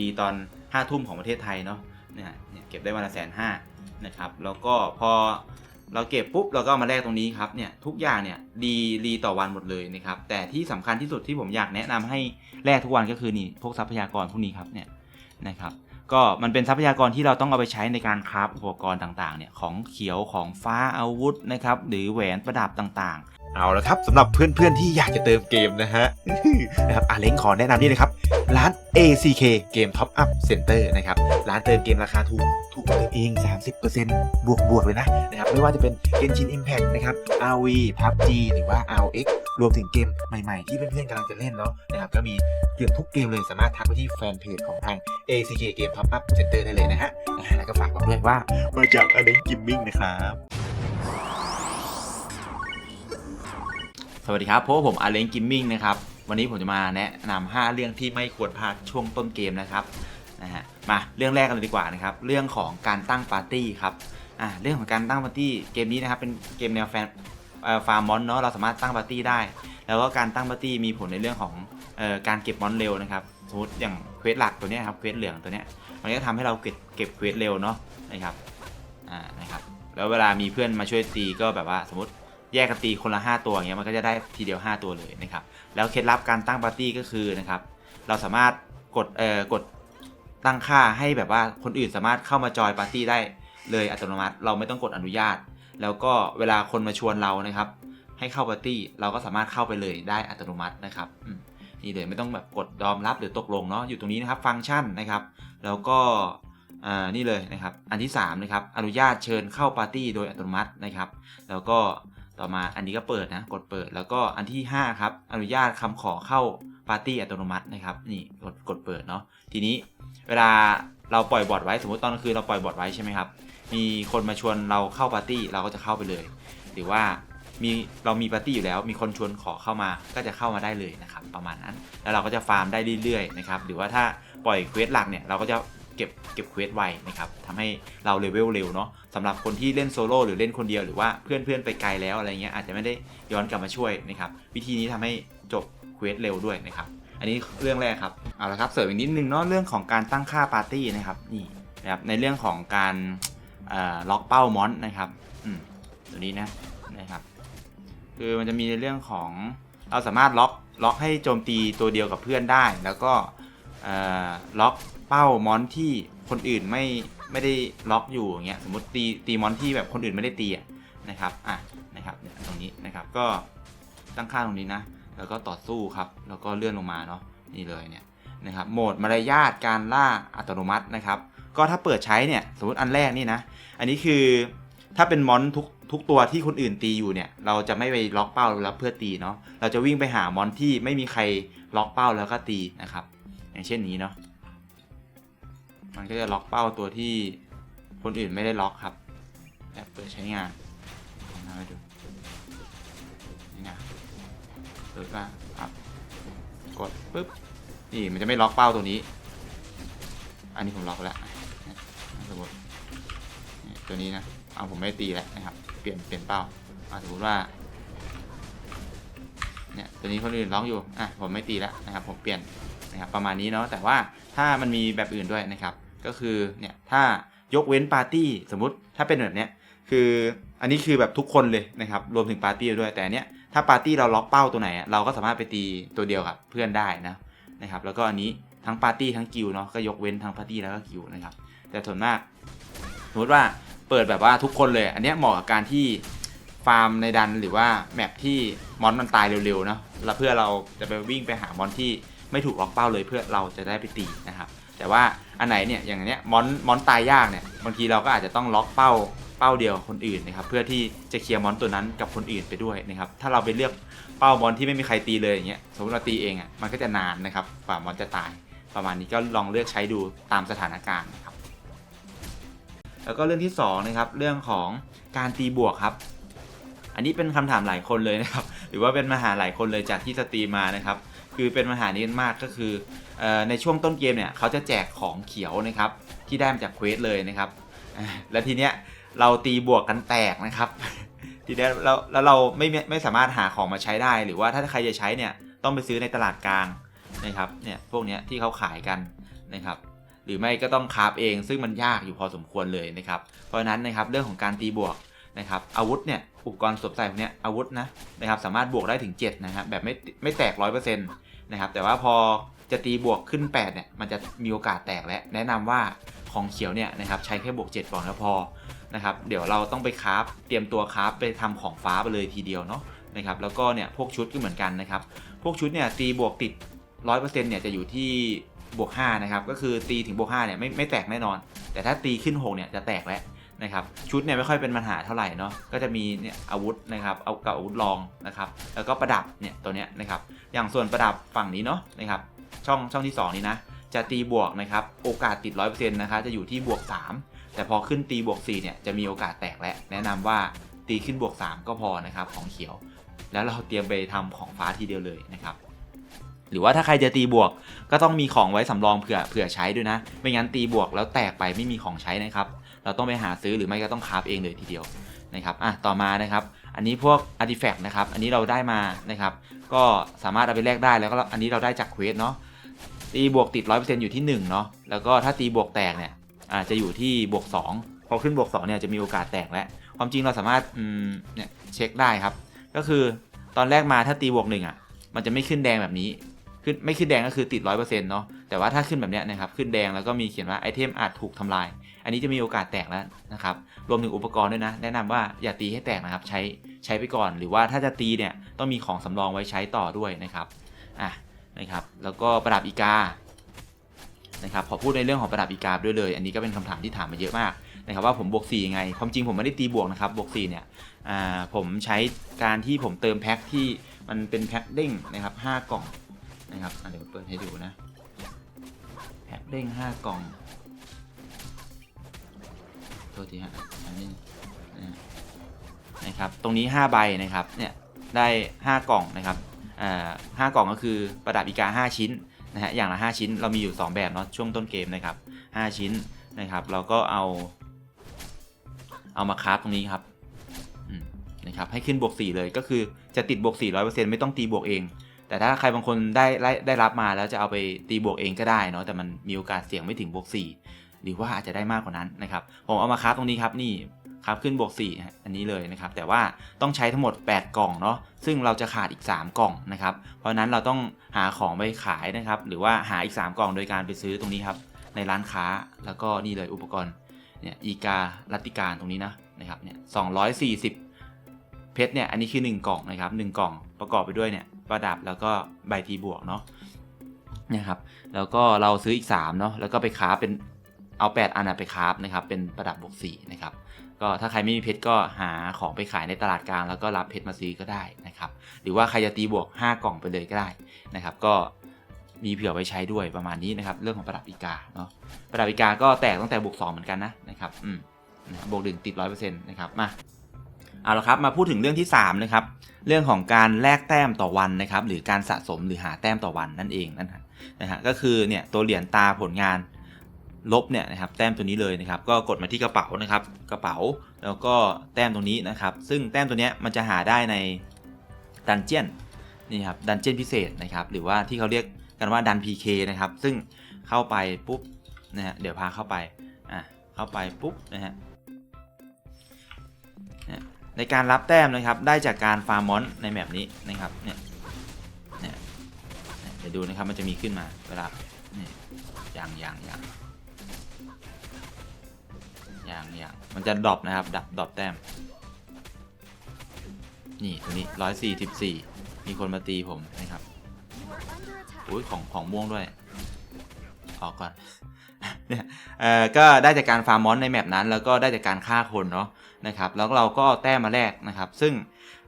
ดีตอนห้าทุ่มของประเทศไทยเนาะเนี่ยเนี่ยเก็บได้วันละแสนห้านะครับ แล้วก็พอเราเก็บปุ๊บเราก็มาแลกตรงนี้ครับเนี่ยทุกอย่างเนี่ยดีรีต่อวันหมดเลยนะครับ แต่ที่สำคัญที่สุดที่ผมอยากแนะนำให้แลกทุกวันก็คือนี่พวกทรัพยากรพวกนี้ครับเนี่ยนะครับก็มันเป็นทรัพยากรที่เราต้องเอาไปใช้ในการคราฟอุปกรณ์ต่างๆเนี่ยของเขียวของฟ้าอาวุธนะครับหรือแหวนประดับต่างๆ เอาละครับสำหรับเพื่อนๆที่อยากจะเติมเกมนะฮะนะครับอาเล้งขอแนะนำนี่นะครับ ร้าน ACK Game Top Up Center นะครับ ร้านเติมเกมราคาถูก ถูกกว่าเดิมเอง 30%บวกบวกเลยนะนะครับ ไม่ว่าจะเป็น Genshin Impact นะครับ RV PUBG หรือว่า RX รวมถึงเกมใหม่ๆ ที่เพื่อนๆกำลังจะเล่นเนาะนะครับ ก็มีเกือบทุกเกมเลยสามารถทักไปที่แฟนเพจของทาง ACK Game Top Up Center ได้เลยนะฮะ แล้วก็ฝากบอกด้วยว่ามาจากอาเล้งกิมมิ่งนะครับสวัสดีครับพราะว่าผมอาเลนกิมมิ่งนะครับ วันนี้ผมจะมาแนะนำ5เรื่องที่ไม่ควรพลาดช่วงต้นเกมนะครับนะฮะมาเรื่องแรกกันเลยดีกว่านะครับเรื่องของการตั้งปาร์ตี้ครับอ่าเรื่องของการตั้งปาร์ตี้เกมนี้นะครับเป็นเกมแนวแฟนฟาร์มมอนเนาะเราสามารถตั้งปาร์ตี้ได้ แล้วก็การตั้งปาร์ตี้มีผลในเรื่องของเอ่อการเก็บมอนเร็วนะครับสมมติอย่างเควสหลักตัวเนี้ยครับเควสเหลืองตัวเนี้ยมันก็ทำให้เราเก็บเก็บเควสเร็วเนาะนะครับอ่านะครับแล้วเวลามีเพื่อนมาช่วยตีก็แบบว่าสมมติ แยกกันตีคนละ 5 ตัวอย่างเงี้ยมันก็จะได้ทีเดียว 5 ตัวเลยนะครับแล้วเคล็ดลับการตั้งปาร์ตี้ก็คือนะครับเราสามารถกดเอ่อกดตั้งค่าให้แบบว่าคนอื่นสามารถเข้ามาจอยปาร์ตี้ได้เลยอัตโนมัติ เราไม่ต้องกดอนุญาต แล้วก็เวลาคนมาชวนเรานะครับ ให้เข้าปาร์ตี้เราก็สามารถเข้าไปเลยได้อัตโนมัตินะครับนี่เลยไม่ต้องแบบกดยอมรับหรือตกลงเนาะอยู่ตรงนี้นะครับฟังก์ชันนะครับ แล้วก็อ่านี่เลยนะครับ อันที่3นะครับอนุญาตเชิญเข้าปาร์ตี้โดยอัตโนมัตินะครับ แล้วก็ ต่อมาอันนี้ก็เปิดนะ กดเปิด แล้วก็อันที่ 5 ครับ อนุญาตคำขอเข้าปาร์ตี้อัตโนมัตินะครับ นี่กดกดเปิดเนาะ ทีนี้เวลาเราปล่อยบอทไว้ สมมติตอนกลางคืนเราปล่อยบอทไว้ใช่ไหมครับ มีคนมาชวนเราเข้าปาร์ตี้เราก็จะเข้าไปเลย หรือว่ามีเรามีปาร์ตี้อยู่แล้ว มีคนชวนขอเข้ามาก็จะเข้ามาได้เลยนะครับ ประมาณนั้น แล้วเราก็จะฟาร์มได้เรื่อยๆนะครับ หรือว่าถ้าปล่อยเควสหลักเนี่ยเราก็จะ เก็บเก็บเควสไวนะครับทำให้เราเลเวลเร็วเนาะสำหรับคนที่เล่นโซโล่หรือเล่นคนเดียวหรือว่าเพื่อนๆไปไกลแล้วอะไรเงี้ยอาจจะไม่ได้ย้อนกลับมาช่วยนะครับวิธีนี้ทำให้จบเควสเร็วด้วยนะครับอันนี้เรื่องแรกครับเอาละครับเสริมอีกนิดนึงเนาะเรื่องของการตั้งค่าปาร์ตี้นะครับนี่นะครับในเรื่องของการล็อกเป้ามอนนะครับอืมตัวนี้นะนะครับคือมันจะมีในเรื่องของเราสามารถล็อกล็อกให้โจมตีตัวเดียวกับเพื่อนได้ แล้วก็ล็อก เป้ามอนที่คนอื่นไม่ไม่ได้ล็อกอยู่อย่างเงี้ยสมมติตีตีมอนที่แบบคนอื่นไม่ได้ตีอะนะครับอะนะครับเนี่ยตรงนี้นะครับก็ตั้งค่าตรงนี้นะ แล้วก็ต่อสู้ครับ แล้วก็เลื่อนลงมาเนาะนี่เลยเนี่ยนะครับโหมดมารยาทการล่าอัตโนมัตินะครับ ก็ถ้าเปิดใช้เนี่ยสมมติอันแรกนี่นะ อันนี้คือถ้าเป็นมอนทุกทุกตัวที่คนอื่นตีอยู่เนี่ย เราจะไม่ไปล็อกเป้าแล้วเพื่อตีเนาะเราจะวิ่งไปหามอนที่ไม่มีใครล็อกเป้าแล้วก็ตีนะครับ อย่างเช่นนี้เนาะ มันก็จะล็อกเป้าตัวที่คนอื่นไม่ได้ล็อกครับแบบเปิดใช้งานผมทำให้ดูนี่นะเปิดว่าครับกดปุ๊บนี่มันจะไม่ล็อกเป้าตัวนี้ อันนี้ผมล็อกแล้วนะสมมติตัวนี้นะเอาผมไม่ตีแล้วนะครับ เปลี่ยนเปลี่ยนเป้าอะสมมติว่าเนี่ยตัวนี้คนอื่นล็อกอยู่อะผมไม่ตีแล้วนะครับ ผมเปลี่ยนนะครับประมาณนี้เนาะแต่ว่าถ้ามันมีแบบอื่นด้วยนะครับ ก็คือเนี่ยถ้ายกเว้นปาร์ตี้สมมติถ้าเป็นแบบเนี้ยคืออันนี้คือแบบทุกคนเลยนะครับรวมถึงปาร์ตี้ด้วยแต่อันเนี้ยถ้าปาร์ตี้เราล็อกเป้าตัวไหน เราก็สามารถไปตีตัวเดียวกับเพื่อนได้นะนะครับแล้วก็อันนี้ทั้งปาร์ตี้ทั้งกิลเนาะก็ยกเว้นทั้งปาร์ตี้แล้วก็กิลนะครับแต่ส่วนมากสมมติว่าเปิดแบบว่าทุกคนเลย อันเนี้ยเหมาะกับการที่ฟาร์มในดันหรือว่าแมปที่มอนมันตายเร็วๆเนาะแล้วเพื่อเราจะไปวิ่งไปหามอนที่ไม่ถูกล็อกเป้าเลยเพื่อเราจะได้ไปตีนะครับ แต่ว่าอันไหนเนี่ยอย่างเนี้ยมอนมอนตายยากเนี่ยบางทีเราก็อาจจะต้องล็อกเป้าเป้าเดียวคนอื่นนะครับเพื่อที่จะเคลียร์มอนตัวนั้นกับคนอื่นไปด้วยนะครับถ้าเราไปเลือกเป้ามอนที่ไม่มีใครตีเลยอย่างเงี้ยสมมติเราตีเองอะมันก็จะนานนะครับกว่ามอนจะตาย ประมาณนี้ก็ลองเลือกใช้ดูตามสถานการณ์นะครับแล้วก็เรื่องที่สองนะครับเรื่องของการตีบวกครับ อันนี้เป็นคำถามหลายคนเลยนะครับหรือว่าเป็นปัญหาหลายคนเลยจากที่สตรีมมานะครับ คือเป็นปัญหานี้กันมากก็คืออในช่วงต้นเกมเนี่ยเขาจะแจกของเขียวนะครับที่ได้มาจากเควสเลยนะครับแล้วทีเนี้ยเราตีบวกกันแตกนะครับ ทีเนี้ยเราแล้วเราไม่ไม่สามารถหาของมาใช้ได้ หรือว่าถ้าใครจะใช้เนี่ยต้องไปซื้อในตลาดกลางนะครับเนี่ยพวกเนี้ยที่เขาขายกันนะครับหรือไม่ก็ต้องคาฟเองซึ่งมันยากอยู่พอสมควรเลยนะครับ เพราะนั้นนะครับเรื่องของการตีบวก นะครับอาวุธเนี่ยอุปกรณ์สวมใส่พวกนี้อาวุธนะนะครับสามารถบวกได้ถึง7นะครับแบบไม่ไม่แตก 100%นะครับแต่ว่าพอจะตีบวกขึ้น8เนี่ยมันจะมีโอกาสแตกและแนะนำว่าของเขียวเนี่ยนะครับใช้แค่บวก7ก่อนแล้วพอนะครับเดี๋ยวเราต้องไปคราฟเตรียมตัวคราฟไปทำของฟ้าไปเลยทีเดียวเนาะนะครับแล้วก็เนี่ยพวกชุดก็เหมือนกันนะครับพวกชุดเนี่ยตีบวกติด 100%เนี่ยจะอยู่ที่บวก5นะครับก็คือตีถึงบวก5เนี่ยไม่ไม่แตกแน่นอน แต่ถ้าตีขึ้น6เนี่ยจะแตกแล้ว นะครับชุดเนี่ยไม่ค่อยเป็นปัญหาเท่าไหร่เนาะก็จะมีเนี่ยอาวุธนะครับเอากับอาวุธรองนะครับแล้วก็ประดับเนี่ยตัวเนี้ยนะครับอย่างส่วนประดับฝั่งนี้เนาะนะครับช่องช่องที่ 2 นี้นะจะตีบวกนะครับโอกาสติด 100%นะคะจะอยู่ที่บวก 3 แต่พอขึ้นตีบวก4เนี่ยจะมีโอกาสแตกแล้วแนะนำว่าตีขึ้นบวก 3 ก็พอนะครับของเขียว แล้วเราเตรียมไปทำของฟ้าทีเดียวเลยนะครับหรือว่าถ้าใครจะตีบวกก็ต้องมีของไว้สำรองเผื่อเผื่อใช้ด้วยนะ ไม่งั้นตีบวกแล้วแตกไปไม่มีของใช้นะครับ เราต้องไปหาซื้อหรือไม่ก็ต้องคราฟเองเลยทีเดียวนะครับอะต่อมานะครับอันนี้พวกอาร์ติแฟกต์นะครับอันนี้เราได้มานะครับก็สามารถเอาไปแลกได้แล้วก็อันนี้เราได้จากเควสเนาะตีบวกติด 100%อยู่ที่ 1 เนาะแล้วก็ถ้าตีบวกแตกเนี่ยอาจจะอยู่ที่บวก 2 พอขึ้นบวก2เนี่ยจะมีโอกาสแตกแล้ว ความจริงเราสามารถเนี่ยเช็คได้ครับ ก็คือตอนแรกมาถ้าตีบวกหนึ่งอะมันจะไม่ขึ้นแดงแบบนี้ขึ้นไม่ขึ้นแดงก็คือติด 100%เนาะแต่ว่าถ้าขึ้นแบบเนี้ยนะครับขึ้นแดงแล้วก็มีเขียนว่าไอเทมอาจถูกทำลาย อันนี้จะมีโอกาสแตกแล้วนะครับ รวมถึงอุปกรณ์ด้วยนะ แนะนำว่าอย่าตีให้แตกนะครับ ใช้ใช้ไปก่อน หรือว่าถ้าจะตีเนี่ยต้องมีของสำรองไว้ใช้ต่อด้วยนะครับ อะนะครับ แล้วก็ประดับอีกา นะครับขอพูดในเรื่องของประดับอีกาด้วยเลย อันนี้ก็เป็นคำถามที่ถามมาเยอะมากนะครับว่าผมบวก4ยังไง ความจริงผมไม่ได้ตีบวกนะครับ บวก4เนี่ย อ่า ผมใช้การที่ผมเติมแพ็คที่มันเป็นแพ็คเด้งนะครับ5กล่องนะครับเดี๋ยวเปิดให้ดูนะ แพ็คเด้ง5กล่อง โทษทีฮะอันนี้นะครับ ตรงนี้ 5 ใบนะครับ เนี่ยได้ 5 กล่องนะครับอ่าห้ากล่องก็คือประดับอีกา 5 ชิ้นนะฮะ อย่างละ 5 ชิ้น เรามีอยู่ 2 แบบเนาะ ช่วงต้นเกมนะครับ 5 ชิ้นนะครับ เราก็เอา เอามาคราฟตรงนี้ครับนะครับ ให้ขึ้นบวก 4 เลย ก็คือจะติดบวก 4 100%ไม่ต้องตีบวกเอง แต่ถ้าใครบางคนได้ได้ได้รับมาแล้วจะเอาไปตีบวกเองก็ได้เนาะ แต่มันมีโอกาสเสี่ยงไม่ถึงบวก 4 หรือว่าอาจจะได้มากกว่านั้นนะครับผมเอามาคราตรงนี้ครับนี่คราฟขึ้นบวก 4 อันนี้เลยนะครับ แต่ว่าต้องใช้ทั้งหมด 8 กล่องเนาะซึ่งเราจะขาดอีก 3 กล่องนะครับ เพราะนั้นเราต้องหาของไปขายนะครับ หรือว่าหาอีก 3 กล่องโดยการไปซื้อตรงนี้ครับ ในร้านค้าแล้วก็นี่เลยอุปกรณ์เนี่ยอีกาลัติการตรงนี้นะนะครับเนี่ย240เพชรเนี่ยอันนี้คือ 1 กล่องนะครับ 1 กล่องประกอบไปด้วยเนี่ยประดับแล้วก็ใบทีบวกเนาะนี่ยครับแล้วก็เราซื้ออีก3เนาะแล้วก็ไปคราเป็น เอา 8 อันนะไปคราฟนะครับเป็นประดับบวก4นะครับก็ถ้าใครไม่มีเพชรก็หาของไปขายในตลาดกลางแล้วก็รับเพชรมาซื้อก็ได้นะครับหรือว่าใครจะตีบวก 5 กล่องไปเลยก็ได้นะครับก็มีเผื่อไว้ใช้ด้วยประมาณนี้นะครับเรื่องของประดับอีกาเนาะประดับอีกาก็แตกตั้งแต่บวก2เหมือนกันนะนะครับอืมบวกหนึ่งติด100%นต์นะครับมาเอาละครับมาพูดถึงเรื่องที่3นะครับเรื่องของการแลกแต้มต่อวันนะครับหรือการสะสมหรือหาแต้มต่อวันนั่นเองนั่นฮะนะฮะก็คือเนี่ยตัวเหรียญตาผลงาน ลบเนี่ยนะครับแต้มตัวนี้เลยนะครับก็กดมาที่กระเป๋านะครับกระเป๋าแล้วก็แต้มตรงนี้นะครับ ซึ่งแต้มตัวเนี้ยมันจะหาได้ในดันเจียนนี่ครับดันเจียนพิเศษนะครับหรือว่าที่เขาเรียกกันว่าดัน PK นะครับซึ่งเข้าไปปุ๊บนะฮะเดี๋ยวพาเข้าไปอะเข้าไปปุ๊บนะฮะในการรับแต้มนะครับได้จากการฟาร์มมอนในแมปนี้นะครับเนี่ยเนี่ยเนี่ยเดี๋ยวดูนะครับมันจะมีขึ้นมาเวลาเนี่ยอย่างอย่างอย่าง อย่างอย่างมันจะดรอปนะครับ ดับดรอปแต้ม นี่ตัวนี้ร้อยสี่สิบสี่มีคนมาตีผมนะครับอุ้ยของของม่วงด้วย ออกก่อนเนี่ยเอ่อก็ได้จากการฟาร์มมอนในแมปนั้น แล้วก็ได้จากการฆ่าคนเนาะนะครับ แล้วเราก็แต้มมาแลกนะครับ ซึ่ง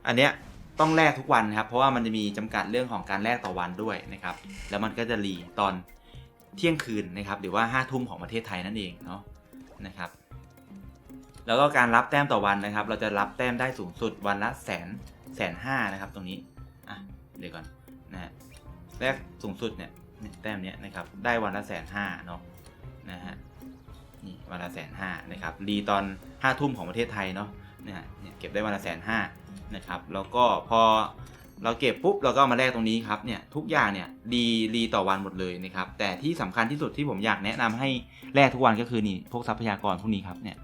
อันเนี้ยต้องแลกทุกวันนะครับ เพราะว่ามันจะมีจำกัดเรื่องของการแลกต่อวันด้วยนะครับ แล้วมันก็จะรีตอน เที่ยงคืนนะครับหรือว่า5้าทุ่มของประเทศไทยนั่นเองเนาะนะครับ แล้วก็การรับแต้มต่อวันนะครับ เราจะรับแต้มได้สูงสุดวันละแสนแสนห้านะครับ ตรงนี้อะเดี๋ยวก่อนนะฮะแรกสูงสุดเนี่ยแต้มเนี้ยนะครับได้วันละแสนห้าเนาะนะฮะนี่วันละแสนห้านะครับรีตอนห้าทุ่มของประเทศไทยเนาะเนี่ยเนี่ยเก็บได้วันละแสนห้านะครับ แล้วก็พอ เราเก็บปุ๊บเราก็ามาแลกตรงนี้ครับเนี่ยทุกอย่างเนี่ยรีรีต่อวันหมดเลยนะครับแต่ที่สำคัญที่สุดที่ผมอยากแนะนำให้แลกทุกวันก็คือนี่พวกทรัพยากรพวกนี้ครับเนี่ย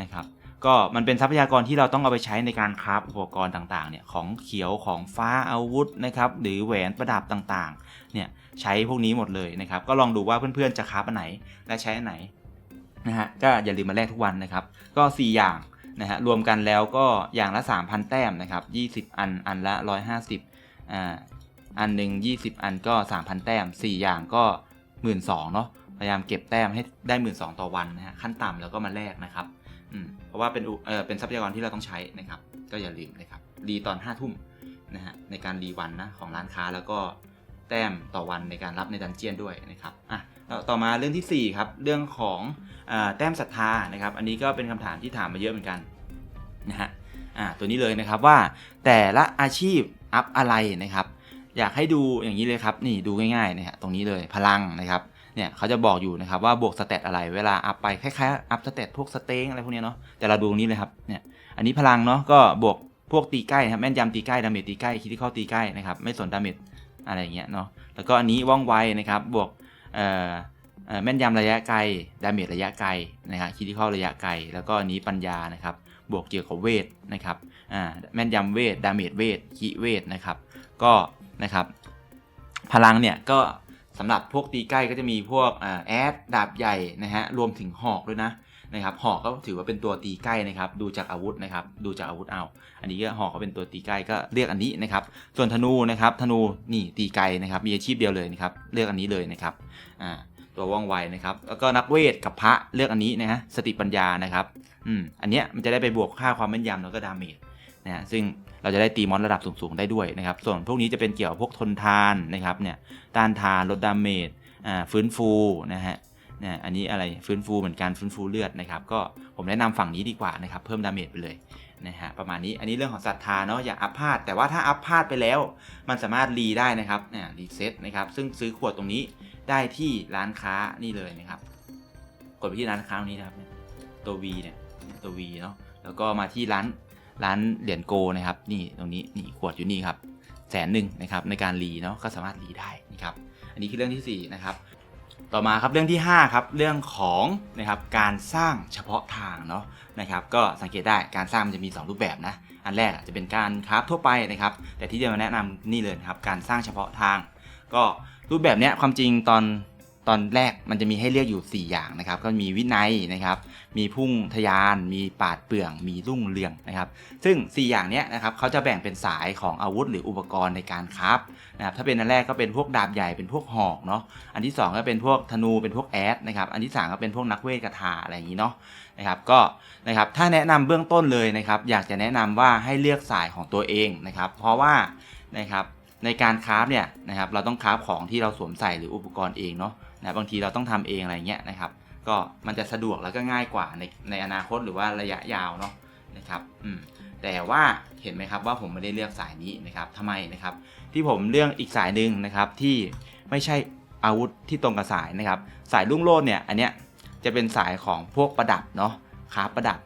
นะครับก็มันเป็นทรัพยากรที่เราต้องเอาไปใช้ในการคราฟอุปกรณ์ต่างๆเนี่ยของเขียวของฟ้าอาวุธนะครับหรือแหวนประดับต่างๆเนี่ยใช้พวกนี้หมดเลยนะครับก็ลองดูว่าเพื่อนๆจะคราฟอันไหนและใช้อันไหนนะฮะก็อย่าลืมมาแลกทุกวันนะครับก็ 4 อย่าง นะฮะรวมกันแล้วก็อย่างละ 3,000 แต้มนะครับ 20 อันอันละ 150อ่าอันหนึ่ง20 อันก็ 3,000 แต้ม 4 อย่างก็ 12,000เนาะพยายามเก็บแต้มให้ได้ 12,000ต่อวันนะฮะขั้นต่ำแล้วก็มาแลกนะครับอืมเพราะว่าเป็นเออเป็นทรัพยากรที่เราต้องใช้นะครับ ก็อย่าลืมนะครับรีตอน5้าทุ่มนะฮะในการรีวันนะของร้านค้าแล้วก็แต้มต่อวันในการรับในดันเจียนด้วยนะครับอะ ต่อมาเรื่องที่ 4 ครับ เรื่องของอแต้มศรัทธานะครับ อันนี้ก็เป็นคำถามที่ถามมาเยอะเหมือนกันนะฮะตัวนี้เลยนะครับว่าแต่ละอาชีพอัพอะไรนะครับ อยากให้ดูอย่างนี้เลยครับ นี่ดูง่ายๆนะฮะตรงนี้เลยพลังนะครับเนี่ยเขาจะบอกอยู่นะครับว่าบวกสเตตอะไรเวลาอัพไปคล้ายๆอัพสเตตพวกสเต็งอะไรพวกเนี้ยเนาะแต่เราดูตรงนี้เลยครับเนี่ยอันนี้พลังเนาะก็บวกพวกตีใกล้ครับแม่นยำตีใกล้ดาเมจตีใกล้คิดที่เข้าตีใกล้นะครับไม่สนดาเมจอะไรอย่างเงี้ยเนาะแล้วก็อันนี้ว่องไวนะครับบวก แม่นยำระยะไกล ดาเมจระยะไกลนะครับคิดที่เข้าระยะไกล แล้วก็อันนี้ปัญญานะครับ บวกเกี่ยวกับเวทนะครับแม่นยำเวท ดาเมจเวทคิเวทนะครับ ก็นะครับ พลังเนี่ยก็สำหรับพวกตีใกล้ก็จะมีพวกอแอดดาบใหญ่นะฮะ รวมถึงหอกด้วยนะ นะครับหอกก็ถือว่าเป็นตัวตีใกล้นะครับดูจากอาวุธนะครับดูจากอาวุธเอา อันนี้ก็หอกก็เป็นตัวตีใกล้ก็เรียกอันนี้นะครับส่วนธนูนะครับธนูนี่ตีไกลนะครับมีอาชีพเดียวเลยนะครับเลือกอันนี้เลยนะครับอ่าตัวว่องไวนะครับแล้วก็นักเวทกับพระเลือกอันนี้นะฮะสติปัญญานะครับอืมอันเนี้ยมันจะได้ไปบวกค่าความแม่นยำแล้วก็ดาเมจนะฮะซึ่งเราจะได้ตีมอนระดับสูงๆได้ด้วยนะครับ ส่วนพวกนี้จะเป็นเกี่ยวกับพวกทนทานนะครับเนี่ยต้านทานลดดาเมจอ่าฟื้นฟูนะฮะ นี่ยอันนี้อะไรฟื้นฟูเหมือนกันฟื้นฟูเลือดนะครับ ก็ผมแนะนำฝั่งนี้ดีกว่านะครับ เพิ่มดาเมจไปเลยนะฮะประมาณนี้อันนี้เรื่องของศรัทธาเนาะอย่าอัพพาดแต่ว่าถ้าอัพพาดไปแล้ว มันสามารถรีได้นะครับเนี่ยรีเซ็ตนะครับ ซึ่งซื้อขวดตรงนี้ได้ที่ร้านค้านี่เลยนะครับ กดไปที่ร้านค้าตรงนี้นะครับตัว V เนี่ยตัว V เนาะแล้วก็มาที่ร้านร้านเหรียญโกนะครับ นี่ตรงนี้นี่ขวดอยู่นี่ครับแสนหนึ่งนะครับในการรีเนาะก็สามารถรีได้นะครับ อันนี้คือเรื่องที่4นะครับ ต่อมาครับเรื่องที่5ครับเรื่องของนะครับการสร้างเฉพาะทางเนาะนะครับก็สังเกตได้การสร้างมันจะมี 2 รูปแบบนะอันแรกจะเป็นการคราฟทั่วไปนะครับ แต่ที่จะมาแนะนำนี่เลยครับการสร้างเฉพาะทาง ก็รูปแบบเนี้ยความจริงตอน ตอนแรกมันจะมีให้เลือกอยู่ 4 อย่างนะครับ ก็มีวินัยนะครับ มีพุ่งทยาน มีปาดเปลือง มีรุ่งเรืองนะครับ ซึ่ง 4 อย่างนี้นะครับเขาจะแบ่งเป็นสายของอาวุธหรืออุปกรณ์ในการคราฟนะครับ ถ้าเป็นอันแรกก็เป็นพวกดาบใหญ่ เป็นพวกหอกเนาะ อันที่ 2 ก็เป็นพวกธนู เป็นพวกแอดนะครับ อันที่ 3 ก็เป็นพวกนักเวทกถาอะไรอย่างนี้เนาะนะครับ ก็นะครับถ้าแนะนำเบื้องต้นเลยนะครับ อยากจะแนะนำว่าให้เลือกสายของตัวเองนะครับ เพราะว่านะครับ ในการคราฟเนี่ยนะครับเราต้องคราฟของที่เราสวมใส่หรืออุปกรณ์เองเนาะนะบางทีเราต้องทำเองอะไรเงี้ยนะครับ ก็มันจะสะดวกแล้วก็ง่ายกว่าในในอนาคตหรือว่าระยะยาวเนาะนะครับอืมแต่ว่าเห็นไหมครับว่าผมไม่ได้เลือกสายนี้นะครับทำไมนะครับ ที่ผมเลือกอีกสายหนึ่งนะครับที่ไม่ใช่อาวุธที่ตรงกับสายนะครับ สายลุ่งโลดเนี่ยอันเนี้ยจะเป็นสายของพวกประดับเนาะคราฟประดับ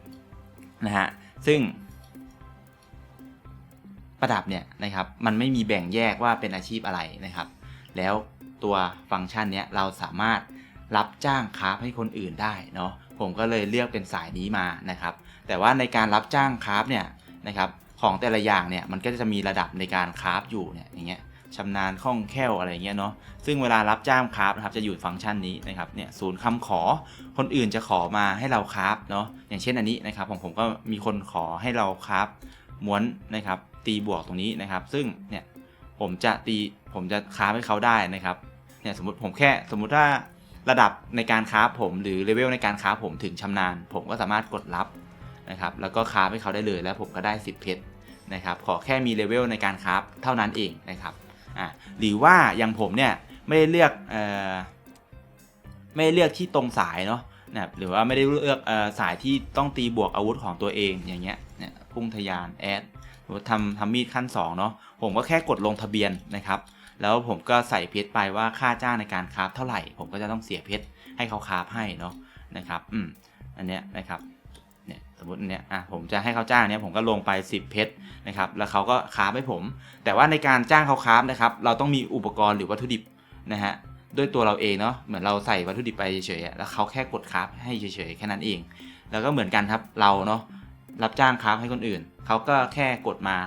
นะฮะซึ่ง ประดับเนี่ยนะครับมันไม่มีแบ่งแยกว่าเป็นอาชีพอะไรนะครับ แล้วตัวฟังก์ชันเนี้ยเราสามารถรับจ้างคราฟให้คนอื่นได้เนาะผมก็เลยเลือกเป็นสายนี้มานะครับ แต่ว่าในการรับจ้างคราฟเนี่ยนะครับของแต่ละอย่างเนี่ยมันก็จะมีระดับในการคราฟอยู่เนี่ยอย่างเงี้ยชำนาญคล่องแคล่วอะไรเงี้ยเนาะซึ่งเวลารับจ้างคราฟนะครับจะอยู่ฟังก์ชันนี้นะครับเนี่ยศูนย์คำขอคนอื่นจะขอมาให้เราคราฟเนาะอย่างเช่นอันนี้นะครับของผมก็มีคนขอให้เราคราฟม้วนนะครับ ตีบวกตรงนี้นะครับ ซึ่งเนี่ยผมจะตีผมจะคราให้เขาได้นะครับเนี่ยสมมติผมแค่สมมุติถ้าระดับในการคราผมหรือเลเวลในการคราผมถึงชำนาญ ผมก็สามารถกดรับนะครับ แล้วก็คราให้เขาได้เลยแล้วผมก็ได้ 10 เพชรนะครับ ขอแค่มีเลเวลในการคราเท่านั้นเองนะครับอ่าหรือว่าอย่างผมเนี่ยไม่ได้เลือกเอ่อไม่ได้เลือกที่ตรงสายเนาะนะหรือว่าไม่ได้เลือกเอ่อสายที่ต้องตีบวกอาวุธของตัวเองอย่างเงี้ยเนี่ยพุ่งทะยานแอด ทำทำมีดขั้น2เนาะผมก็แค่กดลงทะเบียนนะครับ แล้วผมก็ใส่เพชรไปว่าค่าจ้างในการคราฟเท่าไหร่ ผมก็จะต้องเสียเพชรให้เขาคราฟให้เนาะนะครับอืมอันเนี้ยนะครับเนี่ยสมมติอันเนี้ยอะผมจะให้เขาจ้างเนี้ยผมก็ลงไป 10 เพชรนะครับ แล้วเขาก็คราฟให้ผม แต่ว่าในการจ้างเขาคราฟนะครับ เราต้องมีอุปกรณ์หรือวัตถุดิบนะฮะด้วยตัวเราเองเนาะเหมือนเราใส่วัตถุดิบไปเฉยๆแล้วเขาแค่กดคราฟให้เฉยๆแค่นั้นเอง แล้วก็เหมือนกันครับเราเนาะรับจ้างคราฟให้คนอื่น เขาก็แค่กดมา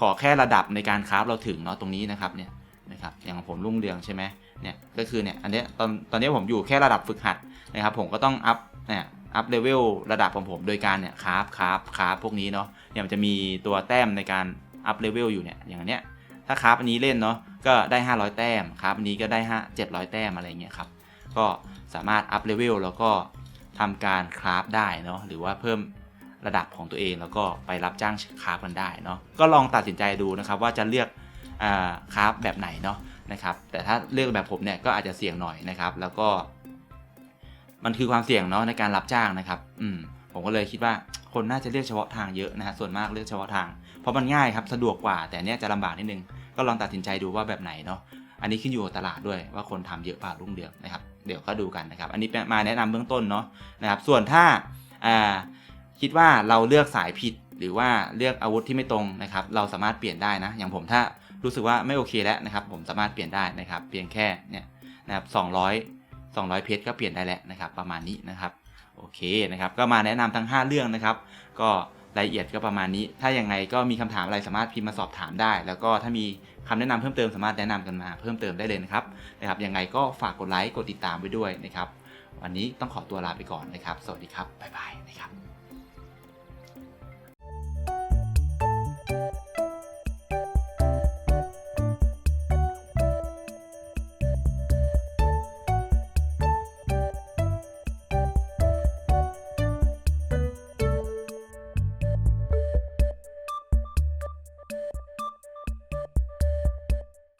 ขอแค่ระดับในการคราฟเราถึงเนาะตรงนี้นะครับเนี่ยนะครับอย่างผมรุ่งเรืองใช่ไหมเนี่ยก็คือเนี่ยอันเนี้ยตอนตอนนี้ผมอยู่แค่ระดับฝึกหัดนะครับผมก็ต้องอัพเนี่ยอัพเลเวลระดับของผมโดยการเนี่ยคราฟคราฟคราฟพวกนี้เนาะเนี่ยมันจะมีตัวแต้มในการอัพเลเวลอยู่เนี่ยอย่างอันเนี้ยถ้าคราฟอันนี้เล่นเนาะก็ได้ 500 แต้มคราฟอันนี้ก็ได้5 700 แต้มอะไรเงี้ยครับก็สามารถอัพเลเวลแล้วก็ทำการคราฟได้เนาะหรือว่าเพิ่ม ระดับของตัวเอง แล้วก็ไปรับจ้างคราฟกันได้เนาะก็ลองตัดสินใจดูนะครับว่าจะเลือกอาคราฟแบบไหนเนาะนะครับแต่ถ้าเลือกแบบผมเนี่ยก็อาจจะเสี่ยงหน่อยนะครับ แล้วก็ มันคือความเสี่ยงเนาะในการรับจ้างนะครับ อืมผมก็เลยคิดว่าคนน่าจะเลือกเฉพาะทางเยอะนะฮะส่วนมากเลือกเฉพาะทาง เพราะมันง่ายครับสะดวกกว่า แต่เนี้ยจะลำบากนิดนึงก็ลองตัดสินใจดูว่าแบบไหนเนาะอันนี้ขึ้นอยู่กับตลาดด้วยว่าคนทำเยอะเปล่ารุ่งเรืองนะครับเดี๋ยวก็ดูกันนะครับ อันนี้มาแนะนำเบื้องต้นเนาะนะครับ ส่วนถ้าอ่า คิดว่าเราเลือกสายผิดหรือว่าเลือกอาวุธที่ไม่ตรงนะครับ เราสามารถเปลี่ยนได้นะ อย่างผมถ้ารู้สึกว่าไม่โอเคแล้วนะครับ ผมสามารถเปลี่ยนได้นะครับ เพียงแค่เนี่ยนะครับ200 200เพชรก็เปลี่ยนได้แล้วนะครับ ประมาณนี้นะครับโอเคนะครับ ก็มาแนะนำทั้ง 5 เรื่องนะครับ ก็รายละเอียดก็ประมาณนี้ ถ้าอยังไงก็มีคำถามอะไรสามารถพิมพ์มาสอบถามได้ แล้วก็ถ้ามีคำแนะนำเพิ่มเติมสามารถแนะนำกันมาเพิ่มเติมได้เลยนะครับนะครับยังไงก็ฝากกดไลค์กดติดตามไว้ด้วยนะครับ วันนี้ต้องขอตัวลาไปก่อนนะครับ สวัสดีครับบ๊ายบายนะครับ